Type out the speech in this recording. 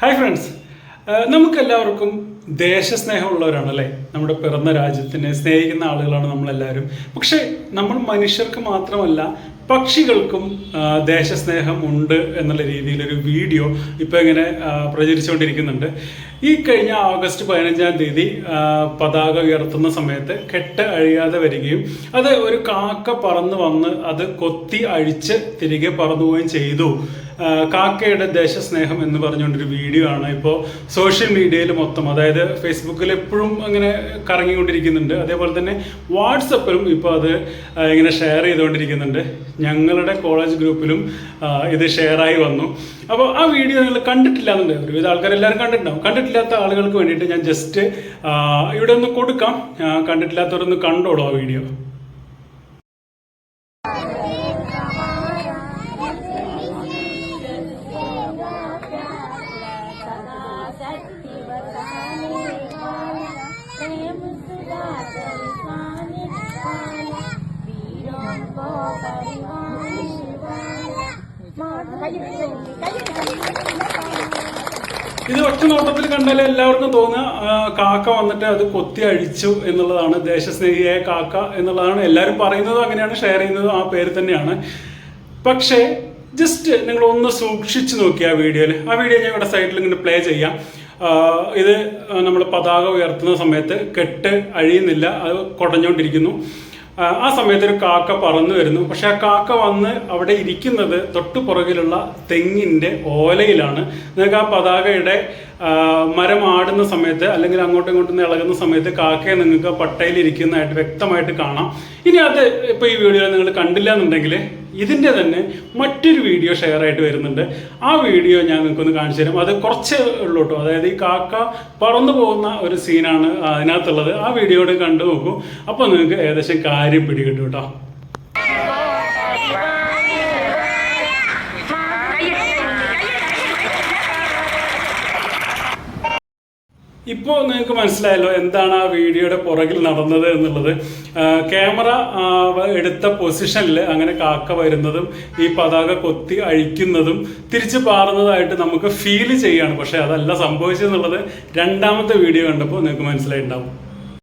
Hi friends നമുക്കെല്ലാവർക്കും ദേശസ്നേഹമുള്ളവരാണ് അല്ലേ? നമ്മുടെ പിറന്ന രാജ്യത്തിനെ സ്നേഹിക്കുന്ന ആളുകളാണ് നമ്മളെല്ലാവരും. പക്ഷേ നമ്മൾ മനുഷ്യർക്ക് മാത്രമല്ല പക്ഷികൾക്കും ദേശസ്നേഹം ഉണ്ട് എന്നുള്ള രീതിയിലൊരു വീഡിയോ ഇപ്പോൾ ഇങ്ങനെ പ്രചരിച്ചുകൊണ്ടിരിക്കുന്നുണ്ട്. ഈ കഴിഞ്ഞ ഓഗസ്റ്റ് പതിനഞ്ചാം തീയതി പതാക ഉയർത്തുന്ന സമയത്ത് കെട്ട് അഴിയാതെ വരികയും അത് ഒരു കാക്ക പറന്ന് വന്ന് അത് കൊത്തി അഴിച്ച് തിരികെ പറന്നു പോവുകയും ചെയ്തു. കാക്കയുടെ ദേശസ്നേഹം എന്ന് പറഞ്ഞുകൊണ്ടൊരു വീഡിയോ ആണ് ഇപ്പോൾ സോഷ്യൽ മീഡിയയിൽ മൊത്തം. അതായത് ഫേസ്ബുക്കിൽ എപ്പോഴും അങ്ങനെ കറങ്ങിക്കൊണ്ടിരിക്കുന്നുണ്ട്. അതേപോലെ തന്നെ വാട്സപ്പിലും ഇപ്പോൾ അത് ഇങ്ങനെ ഷെയർ ചെയ്തുകൊണ്ടിരിക്കുന്നുണ്ട്. ഞങ്ങളുടെ കോളേജ് ഗ്രൂപ്പിലും ഇത് ഷെയർ ആയി വന്നു. അപ്പോൾ ആ വീഡിയോ നിങ്ങൾ കണ്ടിട്ടില്ല എന്നുണ്ട് ഒരുവിധ ആൾക്കാരെല്ലാവരും കണ്ടിട്ടുണ്ടാവും. കണ്ടിട്ടില്ലാത്ത ആളുകൾക്ക് വേണ്ടിയിട്ട് ഞാൻ ജസ്റ്റ് ഇവിടെ ഒന്ന് കൊടുക്കാം. കണ്ടിട്ടില്ലാത്തവരൊന്ന് കണ്ടോളൂ ആ വീഡിയോ ഇത് ഒറ്റ നോട്ടത്തിൽ കണ്ടാൽ എല്ലാവർക്കും തോന്നുക കാക്ക വന്നിട്ട് അത് കൊത്തി അഴിച്ചു എന്നുള്ളതാണ്. ദേശസ്നേഹിയായ കാക്ക എന്നുള്ളതാണ്. എല്ലാവരും പറയുന്നതും അങ്ങനെയാണ് ഷെയർ ചെയ്യുന്നതും ആ പേര് തന്നെയാണ്. പക്ഷേ ജസ്റ്റ് നിങ്ങൾ ഒന്ന് സൂക്ഷിച്ചു നോക്കി ആ വീഡിയോയിൽ ആ വീഡിയോ ഞാൻ ഇവിടെ സൈഡിൽ ഇങ്ങനെ പ്ലേ ചെയ്യാം. ഇത് നമ്മൾ പതാക ഉയർത്തുന്ന സമയത്ത് കെട്ട് അഴിയുന്നില്ല അത് കുടഞ്ഞുകൊണ്ടിരിക്കുന്നു. ആ, സമയത്ത് ഒരു കാക്ക പറന്നു വരുന്നു. പക്ഷെ ആ കാക്ക വന്ന് അവിടെ ഇരിക്കുന്നത് തൊട്ടു പുറകിലുള്ള തെങ്ങിന്റെ ഓലയിലാണ്. നിങ്ങൾക്ക് ആ പതാകയുടെ മരം ആടുന്ന സമയത്ത് അല്ലെങ്കിൽ അങ്ങോട്ടും ഇങ്ങോട്ടും ഇളകുന്ന സമയത്ത് കാക്കയെ നിങ്ങൾക്ക് പട്ടയിൽ ഇരിക്കുന്നതായിട്ട് വ്യക്തമായിട്ട് കാണാം. ഇനി അത് ഇപ്പോൾ ഈ വീഡിയോയിൽ നിങ്ങൾ കണ്ടില്ല എന്നുണ്ടെങ്കിൽ ഇതിന്റെ തന്നെ മറ്റൊരു വീഡിയോ ഷെയർ ആയിട്ട് വരുന്നുണ്ട്. ആ വീഡിയോ ഞാൻ നിങ്ങൾക്കൊന്ന് കാണിച്ചു തരാം. അത് കുറച്ചേ ഉള്ളൂ കേട്ടോ. അതായത് ഈ കാക്ക പറന്നു പോകുന്ന ഒരു സീനാണ് അതിനകത്തുള്ളത്. ആ വീഡിയോ കൂടെ കണ്ടു നോക്കൂ. അപ്പോൾ നിങ്ങൾക്ക് ഏകദേശം കാര്യം പിടികിട്ടും കേട്ടോ. ഇപ്പോൾ നിങ്ങൾക്ക് മനസ്സിലായല്ലോ എന്താണ് ആ വീഡിയോയുടെ പുറകിൽ നടന്നത് എന്നുള്ളത്. ക്യാമറ എടുത്ത പൊസിഷനിൽ അങ്ങനെ കാക്ക വരുന്നതും ഈ പതാക കൊത്തി അഴിക്കുന്നതും തിരിച്ച് പാറുന്നതായിട്ട് നമുക്ക് ഫീൽ ചെയ്യാണ്. പക്ഷേ അതല്ല സംഭവിച്ചതെന്നുള്ളത് രണ്ടാമത്തെ വീഡിയോ കണ്ടപ്പോൾ നിങ്ങൾക്ക് മനസ്സിലായിട്ടുണ്ടാവും.